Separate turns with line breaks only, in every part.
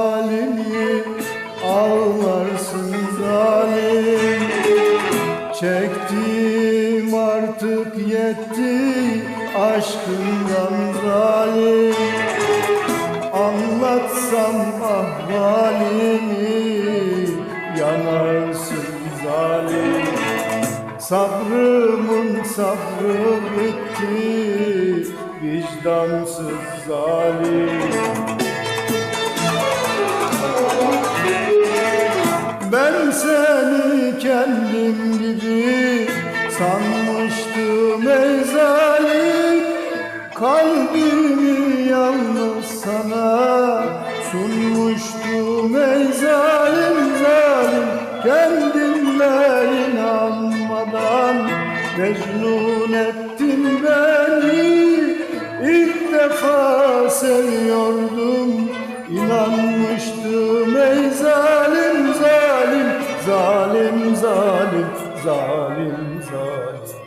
halimi Ağlarsın zalim. Çektim artık yetti Aşkından zalim. Anlatsam ahvalimi Yanarsın zalim. Sabrımın sabrı bitti Vicdansız zalim. Kendim gibi sanmıştım ey zalim Kalbimi yalnız sana sunmuştum ey zalim zalim Kendinle inanmadan mecnun ettin beni. İlk defa seviyordum inanmıştım ey Zalim zalim zalim zalim.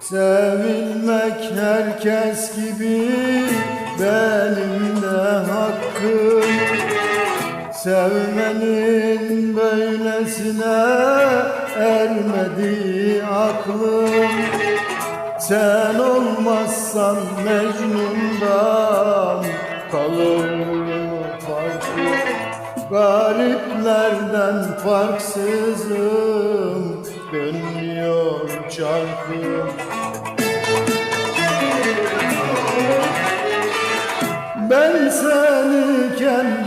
Sevilmek herkes gibi hakkım Sevmenin böylesine ermedi aklım. Sen olmazsan Mecnun'dan kalır mı farkım Gariplerden farksızım dönüyor çarkım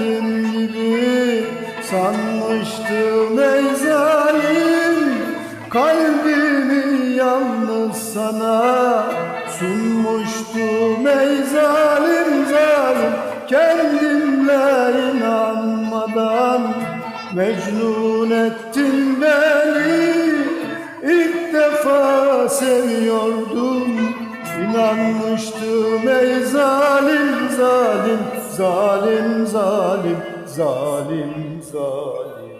kendim gibi sanmıştım ey zalim Kalbimi yalnız sana sunmuştum ey zalim. Zalim Kendimle inanmadan mecnun ettin beni. İlk defa seviyordum İnanmıştım ey zalim zalim zalim zalim zalim zalim